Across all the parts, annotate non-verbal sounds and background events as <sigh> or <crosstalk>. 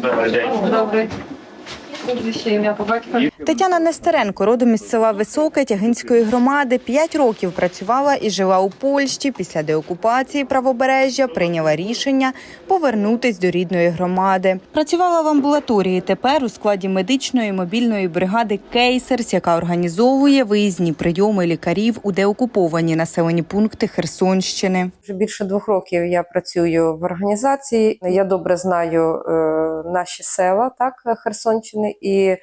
Добрий день. Добре. Прізвище ім'я по батькові. Тетяна Нестеренко, родом із села Високе Тягинської громади, п'ять років працювала і жила у Польщі. Після деокупації правобережжя прийняла рішення повернутись до рідної громади. Працювала в амбулаторії. Тепер у складі медичної мобільної бригади Кейсерс, яка організовує виїзні прийоми лікарів у деокуповані населені пункти Херсонщини. Вже більше двох років я працюю в організації. Я добре знаю е, наші села, так Херсонщини, і е,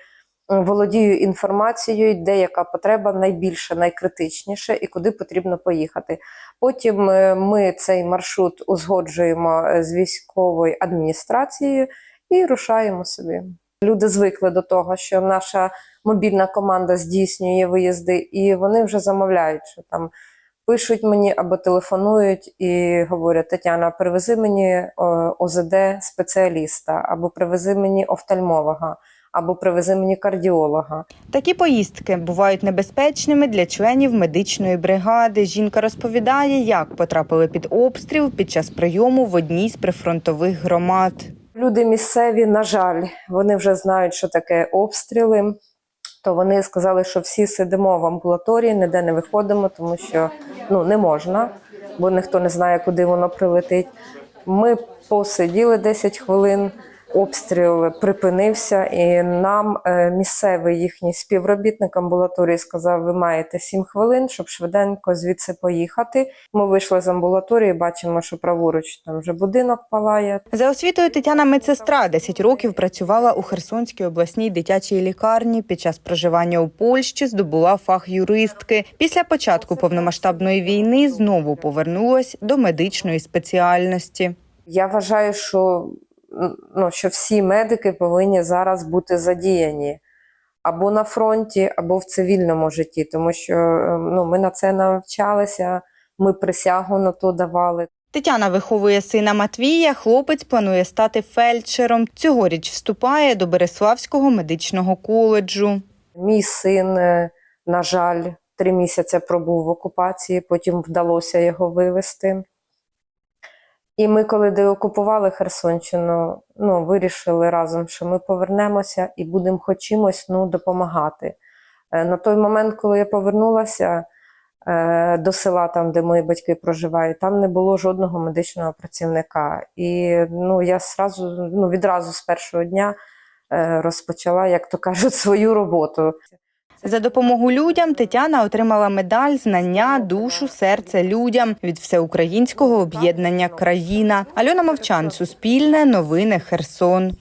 володію інформацією, де яка потреба найбільше, найкритичніше і куди потрібно поїхати. Потім е, ми цей маршрут узгоджуємо е, з військовою адміністрацією і рушаємо собі. Люди звикли до того, що наша мобільна команда здійснює виїзди, і вони вже замовляють, що там пишуть мені або телефонують і говорять: Тетяна, привези мені ОЗД спеціаліста, або привези мені офтальмолога, або привези мені кардіолога. Такі поїздки бувають небезпечними для членів медичної бригади. Жінка розповідає, як потрапили під обстріл під час прийому в одній з прифронтових громад. Люди місцеві, на жаль, вони вже знають, що таке обстріли. То вони сказали, що всі сидимо в амбулаторії, ніде не виходимо, тому що ну не можна, бо ніхто не знає, куди воно прилетить. Ми посиділи 10 хвилин, обстріл припинився, і нам е, місцевий їхній співробітник амбулаторії сказав: ви маєте 7 хвилин, щоб швиденько звідси поїхати. Ми вийшли з амбулаторії, бачимо, що праворуч там вже будинок палає. За освітою Тетяна медсестра 10 років працювала у Херсонській обласній дитячій лікарні. Під час проживання у Польщі здобула фах юристки. Після початку повномасштабної війни знову повернулась до медичної спеціальності. Я вважаю, що, ну, що всі медики повинні зараз бути задіяні або на фронті, або в цивільному житті, тому що е, ну, ми на це навчалися, ми присягу на то давали. Тетяна виховує сина Матвія. Хлопець планує стати фельдшером. Цьогоріч вступає до Береславського медичного коледжу. Мій син, е, на жаль, три місяці пробув в окупації, потім вдалося його вивезти. І ми, коли деокупували Херсонщину, ну, вирішили разом, що ми повернемося і будемо хоч чимось ну, допомагати. Е, На той момент, коли я повернулася е, до села, там, де мої батьки проживають, там не було жодного медичного працівника. І ну, я сразу, ну, відразу з першого дня е, розпочала, як то кажуть, <laughs> свою роботу. За допомогу людям Тетяна отримала медаль знання, душу, серце людям від всеукраїнського об'єднання Країна. Альона Мовчан, Суспільне, Новини Херсон.